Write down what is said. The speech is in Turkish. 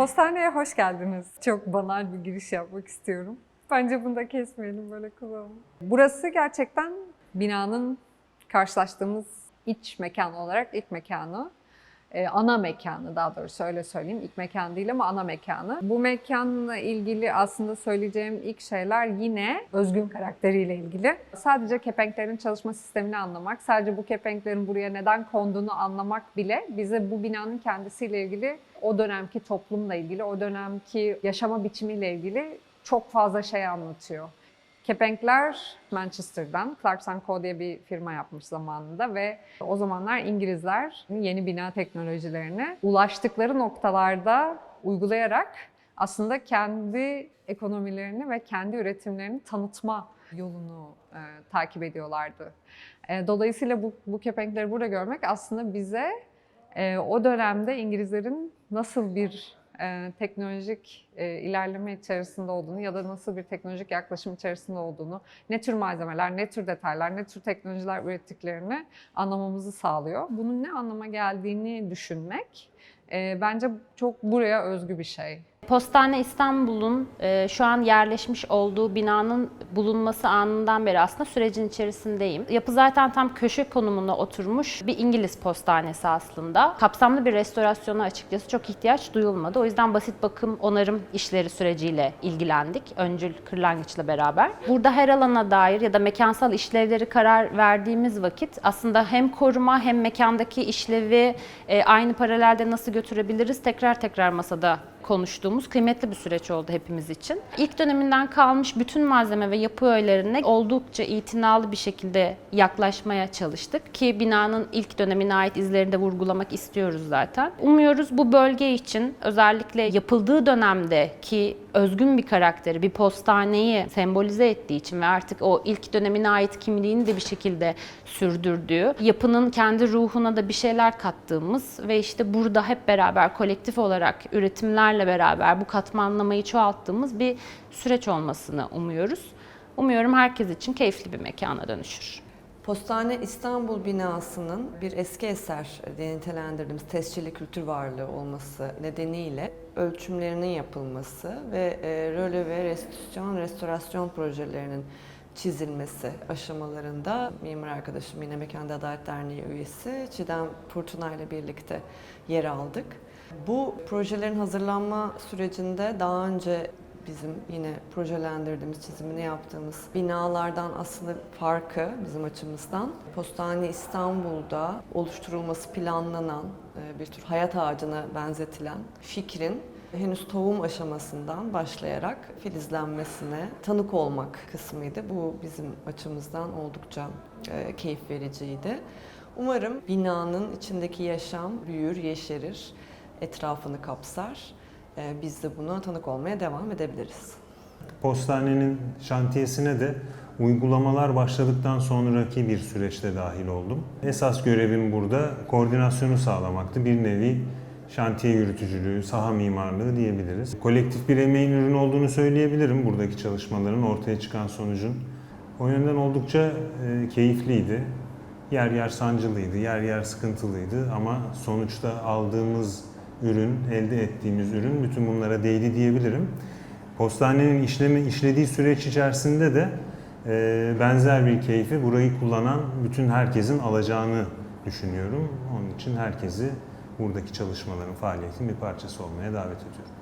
Postaneye hoş geldiniz. Çok banal bir giriş yapmak istiyorum. Bence bunu da kesmeyelim böyle kullanalım. Burası gerçekten binanın karşılaştığımız iç mekan olarak ilk mekanı. Ee, ana mekanı daha doğrusu öyle söyleyeyim. İlk mekan değil ama ana mekanı. Bu mekanla ilgili aslında söyleyeceğim ilk şeyler yine Özgün karakteriyle ilgili. Sadece kepenklerin çalışma sistemini anlamak, sadece bu kepenklerin buraya neden konduğunu anlamak bile bize bu binanın kendisiyle ilgili, o dönemki toplumla ilgili, o dönemki yaşama biçimiyle ilgili çok fazla şey anlatıyor. Kepenkler Manchester'dan. Clarkson Co. diye bir firma yapmış zamanında ve o zamanlar İngilizler yeni bina teknolojilerini ulaştıkları noktalarda uygulayarak aslında kendi ekonomilerini ve kendi üretimlerini tanıtma yolunu e, takip ediyorlardı. E, dolayısıyla bu, bu kepenkleri burada görmek aslında bize e, o dönemde İngilizlerin nasıl bir e, teknolojik e, ilerleme içerisinde olduğunu ya da nasıl bir teknolojik yaklaşım içerisinde olduğunu, ne tür malzemeler, ne tür detaylar, ne tür teknolojiler ürettiklerini anlamamızı sağlıyor. Bunun ne anlama geldiğini düşünmek e, bence çok buraya özgü bir şey. Postane İstanbul'un e, şu an yerleşmiş olduğu binanın bulunması anından beri aslında sürecin içerisindeyim. Yapı zaten tam köşe konumuna oturmuş bir İngiliz postanesi aslında. Kapsamlı bir restorasyona açıkçası çok ihtiyaç duyulmadı. O yüzden basit bakım, onarım işleri süreciyle ilgilendik. Öncül Kırlangıç'la beraber. Burada her alana dair ya da mekansal işlevleri karar verdiğimiz vakit aslında hem koruma hem mekandaki işlevi e, aynı paralelde nasıl götürebiliriz tekrar tekrar masada konuştuğumuz kıymetli bir süreç oldu hepimiz için. İlk döneminden kalmış bütün malzeme ve yapı öğelerine oldukça itinalı bir şekilde yaklaşmaya çalıştık ki binanın ilk dönemine ait izlerini de vurgulamak istiyoruz zaten. Umuyoruz bu bölge için özellikle yapıldığı dönemde ki özgün bir karakteri, bir postaneyi sembolize ettiği için ve artık o ilk dönemine ait kimliğini de bir şekilde sürdürdüğü, yapının kendi ruhuna da bir şeyler kattığımız ve işte burada hep beraber kolektif olarak üretimlerle beraber bu katmanlamayı çoğalttığımız bir süreç olmasını umuyoruz. Umuyorum herkes için keyifli bir mekana dönüşür. Postane İstanbul binasının bir eski eser diye nitelendirdiğimiz tescilli kültür varlığı olması nedeniyle ölçümlerinin yapılması ve e, röle ve restitüsyon, restorasyon projelerinin çizilmesi aşamalarında mimar arkadaşım yine Mekanda Adalet Derneği üyesi Çiğdem Fırtına ile birlikte yer aldık. Bu projelerin hazırlanma sürecinde daha önce bizim yine projelendirdiğimiz, çizimini yaptığımız binalardan aslında farkı bizim açımızdan Postane İstanbul'da oluşturulması planlanan e, bir tür hayat ağacına benzetilen fikrin henüz tohum aşamasından başlayarak filizlenmesine tanık olmak kısmıydı. Bu bizim açımızdan oldukça e, keyif vericiydi. Umarım binanın içindeki yaşam büyür, yeşerir, etrafını kapsar. E, Biz de buna tanık olmaya devam edebiliriz. Postanenin şantiyesine de uygulamalar başladıktan sonraki bir süreçte dahil oldum. Esas görevim burada koordinasyonu sağlamaktı. Bir nevi şantiye yürütücülüğü, saha mimarlığı diyebiliriz. Kolektif bir emeğin ürünü olduğunu söyleyebilirim buradaki çalışmaların ortaya çıkan sonucun. O yönden oldukça e, keyifliydi. Yer yer sancılıydı, yer yer sıkıntılıydı ama sonuçta aldığımız ürün, elde ettiğimiz ürün bütün bunlara değdi diyebilirim. Postanenin işleme işlediği süreç içerisinde de e, benzer bir keyfi burayı kullanan bütün herkesin alacağını düşünüyorum. Onun için herkesi buradaki çalışmaların, faaliyetin bir parçası olmaya davet ediyorum.